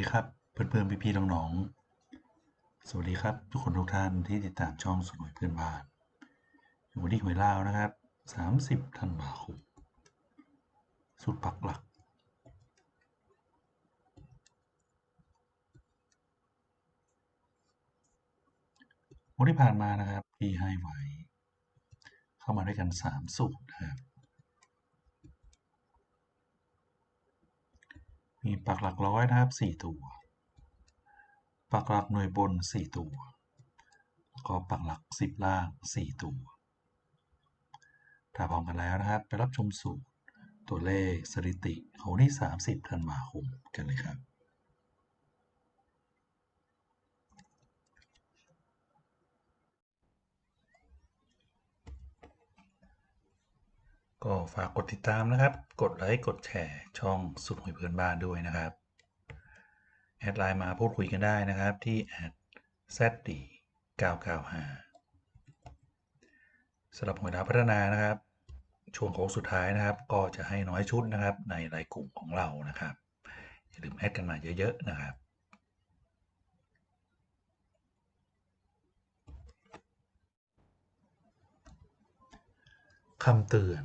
ดีครับเพื่อนๆพี่ๆน้องๆสวัสดีครับ ทุกคนทุกท่านที่ติดตามช่องสนุยเพื่อนบ้านอยู่วันที่หวยลาวนะครับ 30ธันวาคมสุดปักหลัก วันที่ผ่านมานะครับพี่ให้ไว้ เข้ามาด้วยกัน 3 สูตรนะครับ มี ปักหลักร้อยนะครับ4ตัวปักหลักหน่วยบน4ตัวแล้วก็ปักหลัก10ล่าง4ตัวถ้าพร้อมกันแล้วนะครับ ไปรับชมสูตรตัวเลขสถิติของที่30ธันวาคมกันเลยครับ ก็ฝากกดติดตามนะครับ กดไลค์ กดแชร์ ช่องสุดหวยเพื่อนบ้านด้วยนะครับ แอดไลน์มาพูดคุยกันได้นะครับที่แอด zd 995สำหรับหวยดาวพัฒนานะครับ ช่วงโค้งสุดท้ายนะครับ ก็จะให้น้อยชุดนะครับ ในรายกลุ่มของเรานะครับ อย่าลืมแอดกันมาเยอะๆนะครับคำเตือน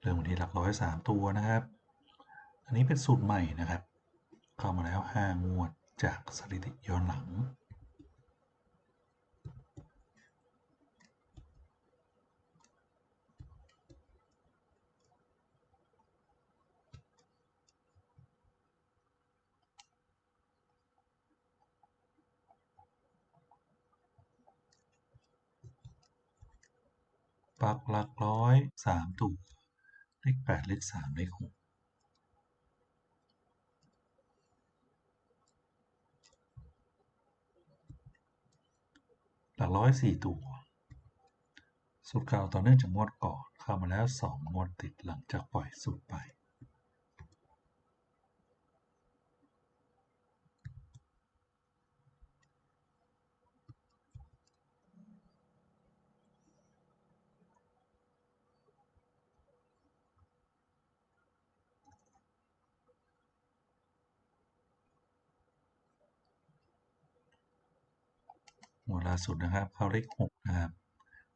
เริ่มวันที่หลักร้อยสามตัวนะครับ อันนี้เป็นสูตรใหม่นะครับ เข้ามาแล้วห้างวดจากสถิติย้อนหลัง ปักหลักร้อยสามตัว เลขแปดเลขสามเลขหกหลักร้อยสี่ตัว สูตรเก่าต่อเนื่องจากงวดก่อนเข้ามาแล้วสองงวดติดหลังจากปล่อยสูตรไป วดล่าสุดนะครับเข้าเลขหกนะครับ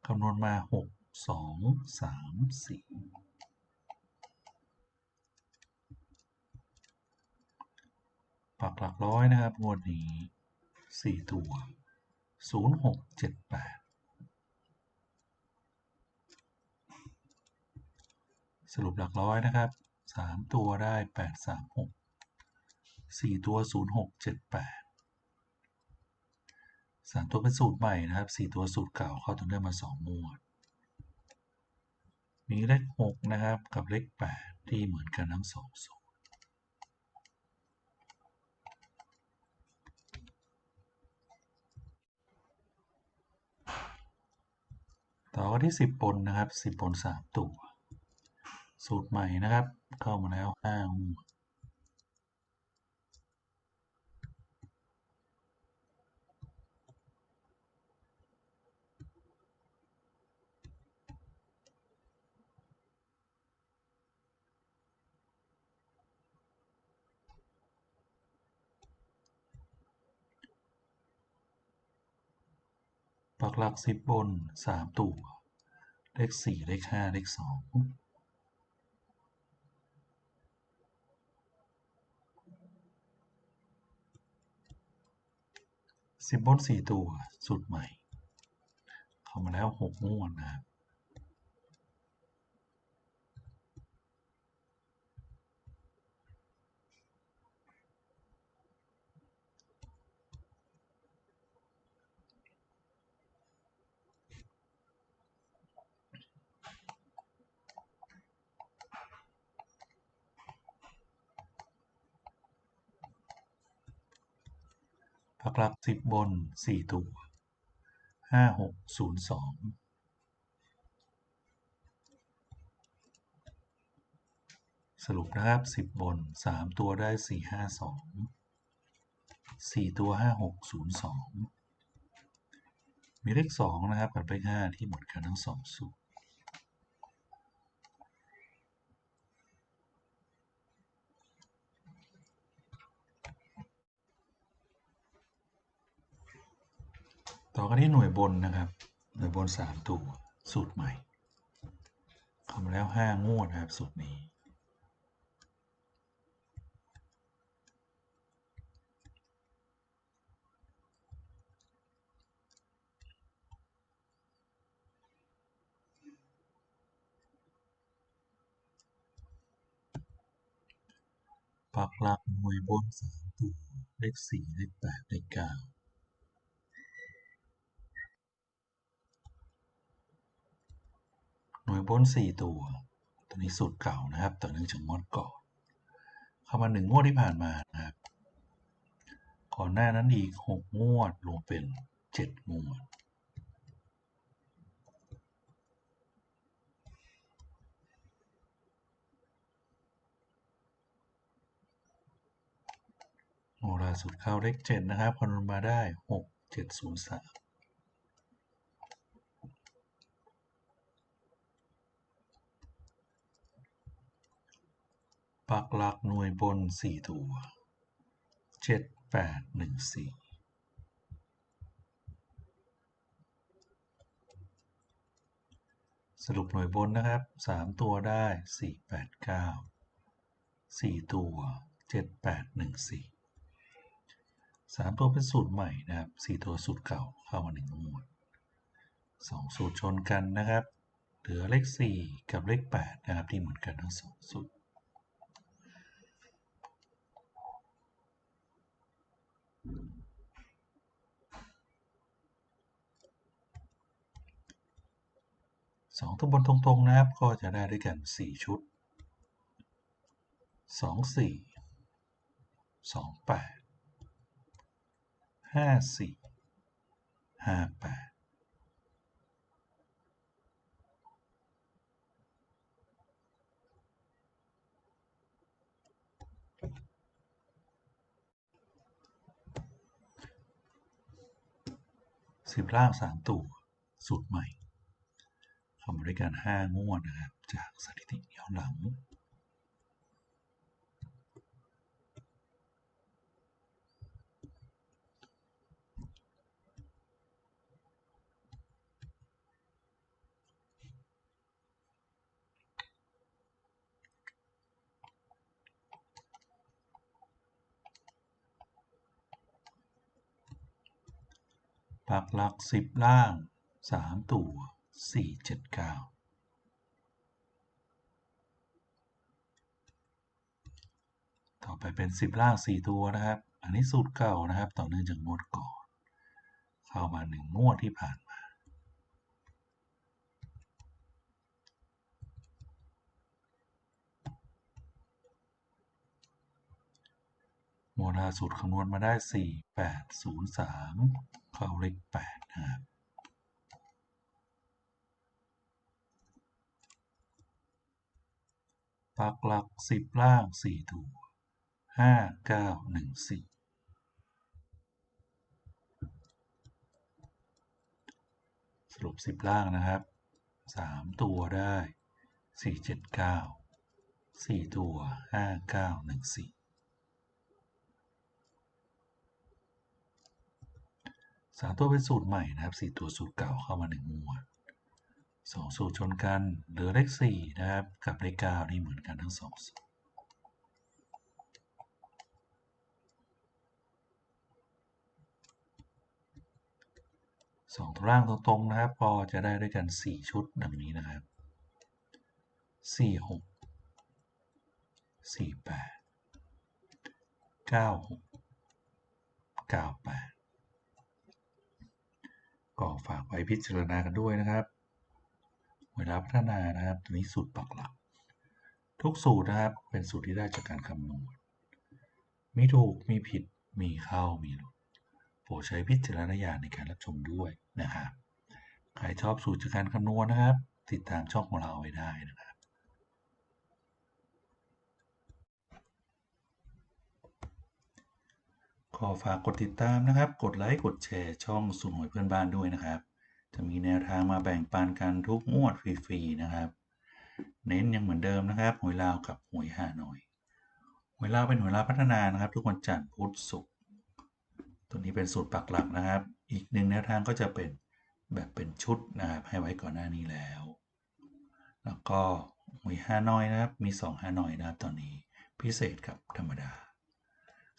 คำนวณมาหกสองสามสี่ปักหลักร้อยนะครับงวดนี้สี่ตัวศูนย์หกเจ็ดแปดสรุปหลักร้อยนะครับสามตัวได้แปดสามหกสี่ตัวศูนย์หกเจ็ดแปด สามตัวเป็นสูตรใหม่นะครับสี่ตัวสูตรเก่าเข้าต่อเนื่อมาสองงวด มีเลขหกนะครับกับเลขแปดที่เหมือนกันทั้งสองสูตรต่อที่สิบบนนะครับสิบบนสามตัว สูตรใหม่นะครับ เข้ามาแล้วห้างวด ปักหลักสิบบนสามตัว เลขสี่เลขห้าเลขสองสิบบนสี่ตัว สูตรใหม่ เข้ามาแล้วหกงวดนะครับ ปักหลักสิบบนสี่ตัวห้าหกศูนย์สองสรุปนะครับสิบบนสามตัวได้สี่ห้าสองสี่ตัวห้าหกศูนย์สองมีเลขสองนะครับกับเลขห้าที่หมือนกันทั้งสองสูตร ต่อกันที่หน่วยบนนะครับ หน่วยบนสามตัว สูตรใหม่ทำแล้วห้างวดนะครับ สูตรนี้ปักหลักหน่วยบนสามตัว เลขสี่เลขแปดเลขเก้า หน่วยบนสี่ตัว ตัวนี้สูตรเก่านะครับ ต่อเนื่องจากงวดก่อน เข้ามาหนึ่งงวดที่ผ่านมานะครับ ก่อนหน้านั้นอีกหกงวดรวมเป็นเจ็ดงวดโอ้ล่าสุดเข้าเลขเจ็ดนะครับคนมาได้หกเจ็ดศูนย์สาม ปักหลักหน่วยบนสี่ตัวเจ็ดแปดหนึ่งสี่สรุปหน่วยบนนะครับสามตัวได้สี่แปดเก้าสี่ตัวเจ็ดแปดหนึ่งสี่สามตัวเป็นสูตรใหม่นะครับสี่ตัวสูตรเก่าเข้ามาหนึ่งงวดสองสูตรชนกันนะครับ เหลือเลขสี่กับเลขแปดนะครับที่เหมือนกันทั้งสองสูตร สองตัวบนตรงๆนะครับ ก็จะได้ด้วยกันสี่ชุดสองสี่สองแปดห้าสี่ห้าแปดสิบล่างสามตัวสูตรใหม่ เข้ามาด้วยกันห้างวดนะครับ จากสถิติย้อนหลังปักหลักสิบล่างสามตัว สี่เจ็ดเก้าต่อไปเป็นสิบล่างสี่ตัวนะครับ อันนี้สูตรเก่านะครับ ต่อเนื่องจากงวดก่อน เข้ามาหนึ่งงวดที่ผ่านมา โมดาสูตรคำนวณมาได้ 4 8 0 3 เข้าเลข8นะครับ ปักหลักสิบล่างสี่ถูกห้าเก้าหนึ่งสี่สรุปสิบล่างนะครับสามตัวได้สี่เจ็ดเก้าสี่ตัวห้าเก้าหนึ่งสี่สามตัวเป็นสูตรใหม่นะครับสี่ตัวสูตรเก่าเข้ามาหนึ่งมัว สองสูตรชนกันเหลือเลขสี่นะครับ กับเลขเก้านี่เหมือนกันทั้งสองสูตรสองร่างตรงๆนะครับ ก็จะได้ด้วยกันสี่ชุดดังนี้นะครับสี่หกสี่แปดเก้าหกเก้าแปดก็ฝากไปพิจารณากันด้วยนะครับ เวลาพัฒนานะครับตัวนี้สูตรปักหลัก ทุกสูตรนะครับเป็นสูตรที่ได้จากการคำนวณ มีถูกมีผิดมีเข้ามีหลุดโปรดใช้วิจารณญาณในการรับชมด้วยนะครับใครชอบสูตรจากการคำนวณนะครับ ติดตามช่องของเราไว้ได้นะครับขอฝากกดติดตามนะครับ กดไลค์ กดแชร์ช่องสูตรหวยเพื่อนบ้านด้วยนะครับ จะมีแนวทางมาแบ่งปันกันทุกงวดฟรีๆนะครับ เน้นยังเหมือนเดิมนะครับหวยลาวกับหวยฮานอยหวยลาวเป็นหวยลาวพัฒนานะครับ ทุกวันจันทร์พุธศุกร์ตัวนี้เป็นสูตรปักหลักนะครับ อีกหนึ่งแนวทางก็จะเป็นแบบเป็นชุดนะครับให้ไว้ก่อนหน้านี้แล้ว แล้วก็หวยฮานอยนะครับมี2ฮานอยนะครับตอนนี้พิเศษกับธรรมดา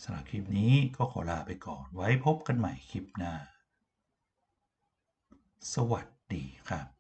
สำหรับคลิปนี้ก็ขอลาไปก่อน ไว้พบกันใหม่คลิปหน้า สวัสดีครับ